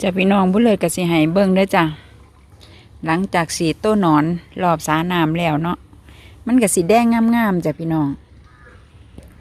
จะพี่น้องผู้เลยกสิให้เบิ่งเด้อจ้ะ หลังจากสีดต้นหนอนรอบสาน้ำแล้วเนาะ มันก็สีแดงงามๆจ้ะพี่น้อง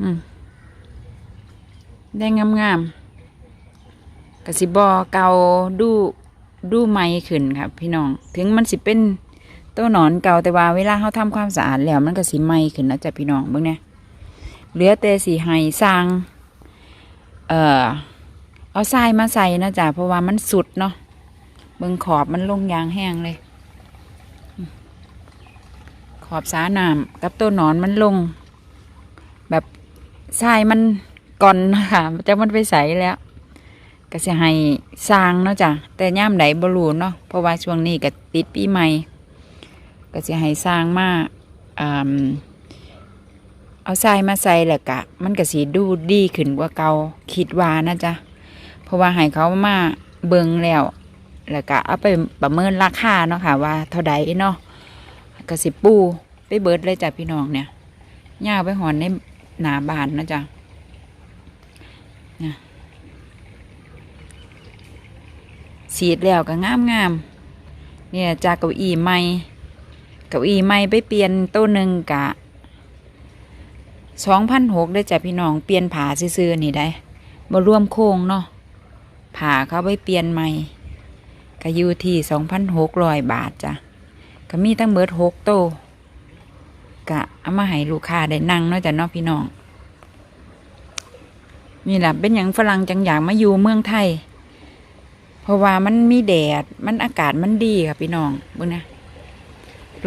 อืมแดงงามๆกสิบอเกาดูดูไม้ขึ้นครับพี่น้อง ถึงมันสิเป็นต้นหนอนเก่าแต่ว่าเวลาเขาทำความสะอาดแล้วมันก็สิไหม้ขึ้นนะจ้ะพี่น้องเบิ่งเนี่ยเหลือแต่สีให้สร้าง เอ่อ เอาทรายมาใส่นะจ๊ะเพราะว่ามันสุดเนาะเบิ่งขอบมันลงยางแห้งเลย ขอบสาน้ำกับต้นหนอนมันลง แบบทรายมันก่อนนะคะจะมันไปใส่แล้ว ก็จะให้สร้างเนาะจ้ะแต่ย่ามไหนบรูเนาะเพราะว่าช่วงนี้ก็ติดปีใหม่ ก็จะให้สร้างมาเอาทรายมาใส่แหล้วกะ มันก็สีดูดีขึ้นกว่าเก่าคิดว่านะจ๊ะ ราะว่าให้เขามาเบิงแล้ว แล้วก็เอาไปประเมินราคาเนาะค่ะ ว่าเท่าใดเนาะก็สิบปูไปเบิดเลยจ้ะพี่น้องเนี่ยย่าไปหอนในหนาบานนะจ๊ะนะสีดแล้วก็งามงามเนี่ยจากเก้าอี้ใหม่เก้าอี้ใหม่ไปเปลี่ยนตัวหนึ่งกะสองพันหกได้จ้ะพี่น้องเปลี่ยนผาซื้อๆนี่ได้บ่รวมโค้งเนาะ ผ่าเขาไปเปลี่ยนใหม่ก็อยู่ที่สองพันหกร้อยบาทจ้ะก็มีตั้งเบิดหกโตกะเอามาให้ลูกค้าได้นั่งเนาะจ้ะเนาะพี่น้องนี่แหละเป็นอย่างฝรั่งจังอยากมาอยู่เมืองไทย เพราะว่ามันมีแดดมันอากาศมันดีค่ะพี่น้องบิ่งนะ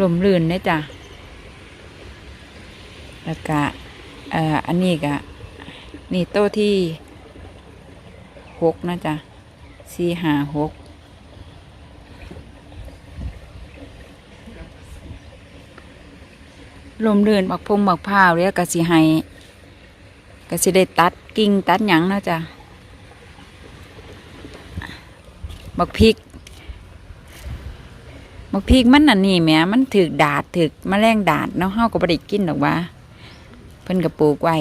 ลมลื่นเด้จ้ะแล้วก็เอ่ออันนี้ก็นี่โต๊ะที่ หกนะจ๊ะสี่ห้าหกลมเดินบักพงบักพร้าวเรียกกสิให้กสิได้ตัดกิ่งตัดหยังเนาะจ๊ะบักพริกบักพริกมันน่ะนี่แหมมันถึกดาดถึกแมลงดาดเนาะเฮาก็บ่ได้กินดอกว่าเพิ่นก็ปลูกไว้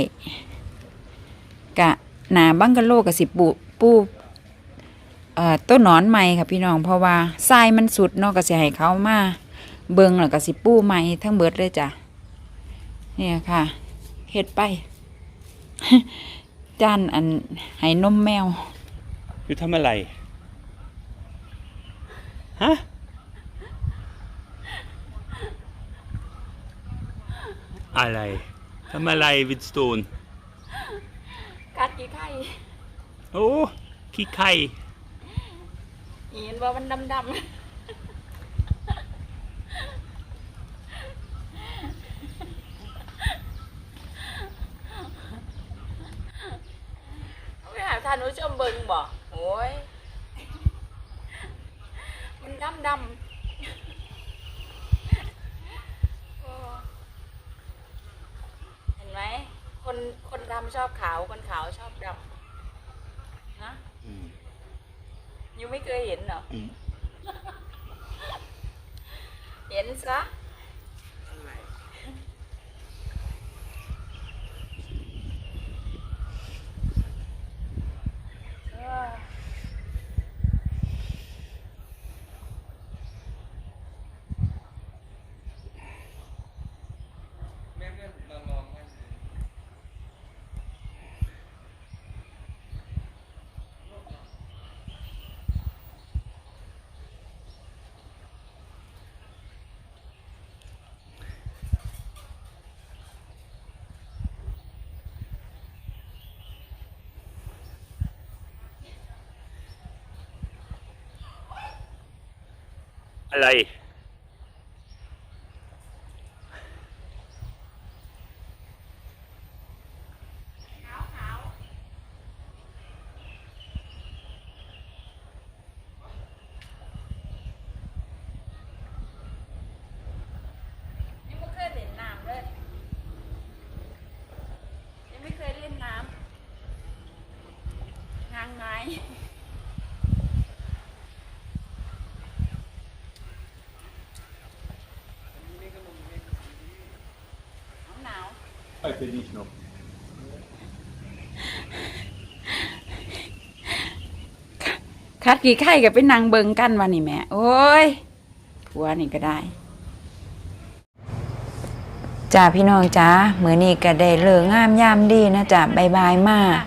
กะหนาบังกะโลกะสิปูปู อ่อต้นหนอนใหม่ค่ะพี่น้องเพราะว่าทรายมันสุดเนาะก็สิให้เขามาเบิงแล้วก็สิปูใหม่ทั้งเบิดเลยจ้ะเนี่ยค่ะเฮ็ดไปจานอันให้นมแมวอยู่ทำอะไรฮะอะไรทำอะไรวิดสโตนกัดกี่ไข่ โอ้ขี้ไข่เห็นว่ามันดำดำไม่หาทานผู้ชมเบิงบ่โอ้ย มันดำดำเห็นไหม คนคนดำชอบขาว คนขาวชอบดำ ยูไม่เคยเห็นเหรออืมเห็นซะ อะไร ยังไม่เคยเล่นน้ำเลย ยังไม่เคยเล่นน้ำงางไม้หนาว Heute nicht noch. คัดกี่ไข่กับเป็นนางเบิงกันวันนี่แม่โอ้ยผัวนี่ก็ได้ จ้าพี่น้องจ้ามือนี้ก็ได้เลิกงามยามดีนะจ้าบายบายมาก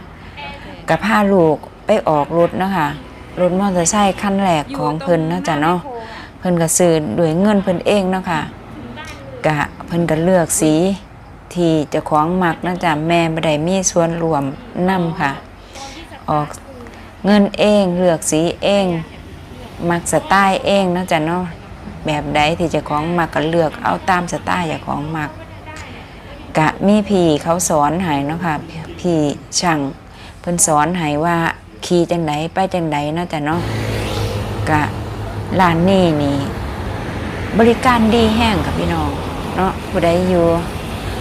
กับพาลูกไปออกรถนะคะรถมอเตอร์ไซค์คันแรกของเพิ่นนะจ้ะเนาะเพิ่นก็ซื้อด้วยเงินเพิ่นเองเนาะค่ะกะเพิ่นก็เลือกสี ที่จะของมักนาะจ้ะแม่บ่ได้มีส่วนรวมนํค่ะ ออกเงินเองเลือกสีเอง มักสไตล์เองนาะจ้ะเนาะแบบใดที่จะของมักก็เลือกเอาตามสไตล์เจ้าของมักกะมีพี่เขาสอนให้เนาะค่ะพี่ช่างเพิ่นสอนให้ว่าขี่จังไดไปจังไดเนาะจ้ะเนาะกะร้านนี้นี่บริการดีแห้งกับพี่น้องเนาะผู้ใดอยู่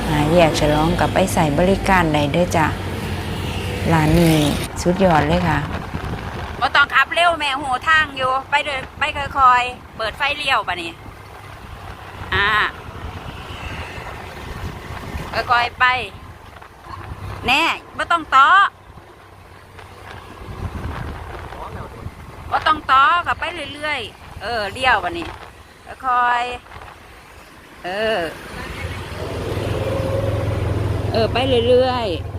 หาแยกฉลองกับไปใส่บริการใดเด้อจ้ะร้านนี้สุดยอดเลยค่ะบ่ต้องขับเร็วแม่หูทางอยู่ ไปเดินไปค่อยๆ เปิดไฟเลี้ยวป่ะนี่อ่าค่อยๆไป แน่ไม่ต้องต่อบ่ต้องต่อกับไปเรื่อยๆ เออเลี้ยววันนี้ค่อยๆ เออ เออไปเรื่อยๆ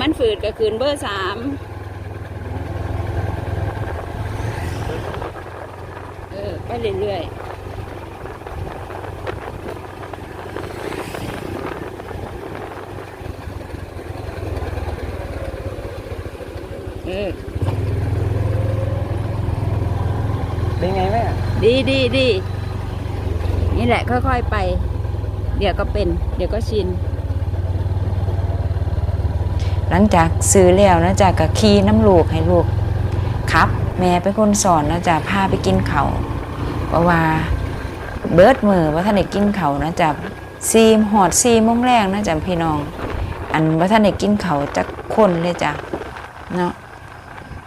มันฝืดก็คืนเบอร์สามเออ ไปเรื่อยๆเออเป็นไงแม่ ดีดีดี นี่แหละค่อยๆไป เดี๋ยวก็เป็น เดี๋ยวก็ชิน หลังจากซื้อแล้วนะจ๊ะก็ขี่น้ำลูกให้ลูกครับ แม่เป็นคนสอนนะจ๊ะพาไปกินเขาวเพราะว่าเบิดมือว่าท่านได้กินเขานะจ๊ะซีมหอดซีมงแรกนะจ๊ะพี่น้อง อันว่าท่านได้กินเขาจักคนเลยจ้ะเนาะ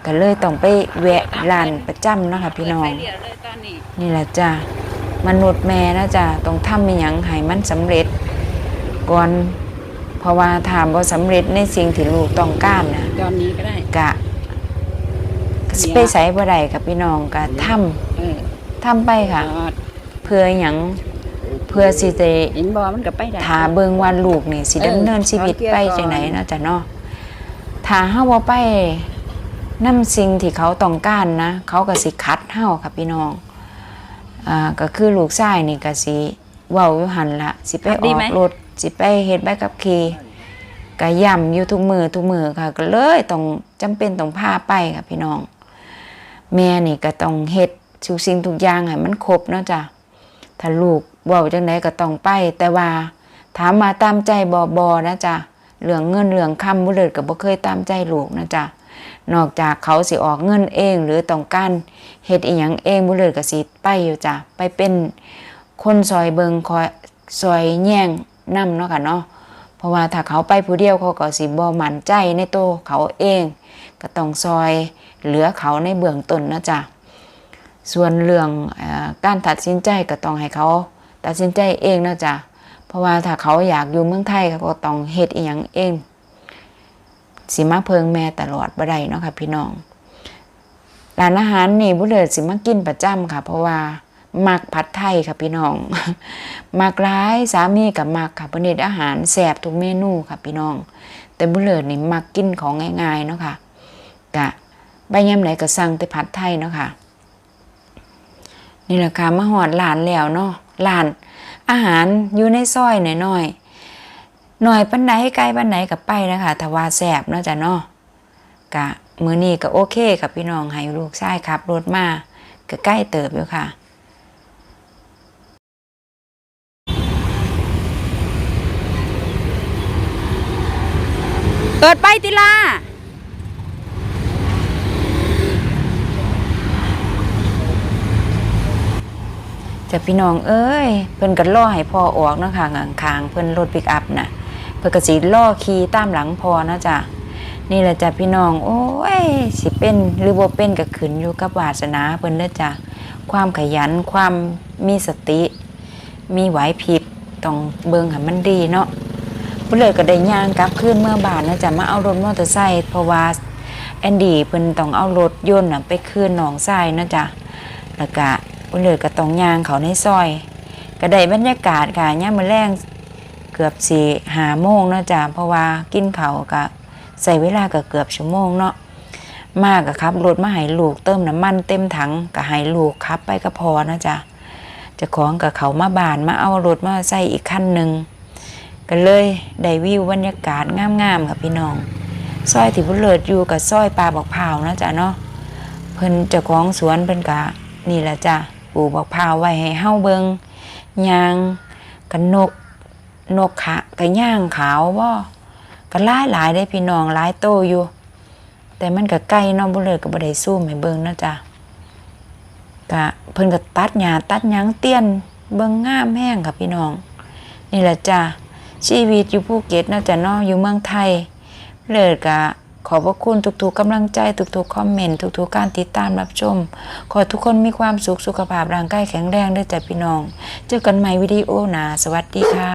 ก็เลยต้องไปแวะร้านประจำนะคะพี่น้อง นี่แหละจ้ะมนุษย์แม่นะจ๊ะต้องทำมีหยังให้มันสำเร็จก่อน เพราะว่าถามว่าสำเร็จในสิ่งที่ลูกต้องการนะตอนนี้ก็ได้ กะสไปใส่บ่ได้กับพี่น้องกะทเออำทำไปค่ะจอดเพื่อหยังเพื่อสิจะ เห็นบอมันก็ไปได้ถาเบิงว่าลูกนี่สิเออดำเนินชีวิตถอนเกียร์ไปก่อน จังไหนเนาะจ้ะเนาะถ้าเฮาบ่ไปนำสิ่งที่เขาต้องการนะ เขาก็สิคัดเฮาค่ะพี่น้องอ่าก็คือลูกชายนี่ก็สิ เว้าอยู่หั่นละสิไปออกรถสิไปเฮ็ดใบขับขี่ก็ย่ำอยู่ทุกมือทุกมือค่ะ ก็เลยต้องจำเป็นต้องพาไปค่ะพี่น้อง แม่นี่ก็ต้องเฮ็ดทุกสิ่งทุกอย่างให้มันครบเนาะจ้ะถ้าลูกเว้าจังไดก็ต้องไป แต่ว่า ถามมาตามใจบ่บ่นะจ๊ะเรื่องเงินเรื่องคำบ่เลิศก็บ่เคยตามใจลูกนะจ๊ะนอกจากเขาสิออกเงินเอง หรือต้องการเฮ็ดอีหยังเองบ่เลิศก็สิไปอยู่จ้ะไปเป็น คนซอยเบิงคอยซอยแย่งนํเนาะค่ะเนาะเพราะว่าถ้าเขาไปผู้เดียวเขาก็สิบ่มั่นใจในตัวเขาเอง ก็ต้องซอยเหลือเขาในเบื้องต้นนะจ๊ะส่วนเรื่องออการตัดสินใจก็ต้องให้เขาตัดสินใจเองนะจ๊ะเพราะว่าถ้าเขาอยากอยู่เมืองไทยเขาก็ต้องเฮ็ดอีหยังเองสิมาเพิงแม่ตลอดบ่ได้เนาะค่ะพี่น้องร้านอาหารนี่บุเลิศสิมากินประจำค่ะ เพราะว่า มักผัดไทยค่ะพี่น้อง มักร้ายสามีกับมักค่ะเพิ่นเฮ็ดอาหารแซ่บทุกเมนูค่ะพี่น้อง แต่บุเลิศนี่มักกินของง่ายๆเนาะค่ะกะไปยามไหนก็สั่งแต่ผัดไทยเนาะค่ะนี่แหละค่ะมาหอดหลานแล้วเนาะหลาน อาหารอยู่ในซอยหน่อยๆหน่อยหน่อยปันไหนไกล้ปันไหนกับไปนะคะถ้าว่าแสบเนาะจ้ะเนาะกะมือนี้ก็โอเคกับพี่น้องให้ลูกชายขับรถมาก็ใกล้เติบอยู่ค่ะ เปิดไปติลาจะพี่น้องเอ้ย เพิ่นก็ล่อให้พ่อออกเนาะค่ะข้างเพิ่นรถปิกอัพน่ะ เพิ่นก็สิล่อขี่ตามหลังพ่อเนาะจ้ะนี่แหละจ้ะพี่น้อง โอ้ย สิเป็นหรือบ่เป็นก็ขึ้นอยู่กับวาสนาเพิ่นเด้อจ้ะความขยันความมีสติ มีไหวพริบต้องเบิ่งให้มันดีเนาะ เพิ่นเลยก็ได้ย่างกลับคืนเมื่อบานนะจะมาเอารถมอเตอร์ไซค์เพราะว่าแอนดี้เพิ่นต้องเอารถยนต์นะไปคืนหนองทรายนะจ้ะแล้วก็เพิ่นเลยก็ต้องย่างเขาในซอย ก็ได้บรรยากาศค่ะย่ามมื้อแรงเกือบสี่หาโมงนะจ้ะเพราะว่ากินเขาก็ใส่เวลาก็เกือบชั่วโมงเนาะมากก็ขับรถมาให้ลูกเติมน้ำมันเต็มถังก็ให้ลูกขับไปก็พอนะจ้ะจะของกับเขามาบานมาเอารถมาใส่อีกคันหนึ่ง ก็เลยได้วิวบรรยากาศงามๆค่ะพี่น้องซอยที่พุเลิศอยู่กับซอยปลาบอกพร้านะจ๊ะเนาะเพิ่นเจ้าของสวนเพิ่นกะนี่แหละจ้ะปลูกบอกพร้าไว้ให้เฮาเบิงยางกันนกนกขะกันย่างขาวบ่ก็หลายหลายได้พี่น้องหลายโตอยู่ แต่มันก็ใกล้เน้องบุเลยก็บ่ได้สู้ให้เบิงนะจ้ะก็เพิ่นก็ตัดหญ้าตัดหยังเตี้ยนเบิงงามแห้งค่ะพี่น้อง นี่แหละจ้ะ ชีวิตอยู่ภูเก็ตนาะจ้ะนอกอยู่เมืองไทย เลิศกะขอบพระคุณทุกๆกำลังใจทุกๆคอมเมนต์ทุกๆการติดตามรับชม ขอทุกคนมีความสุขสุขภาพร่างกายแข็งแรงด้วยจ้ะพี่น้อง เจอกันใหม่วิดีโอหนาสวัสดีค่ะ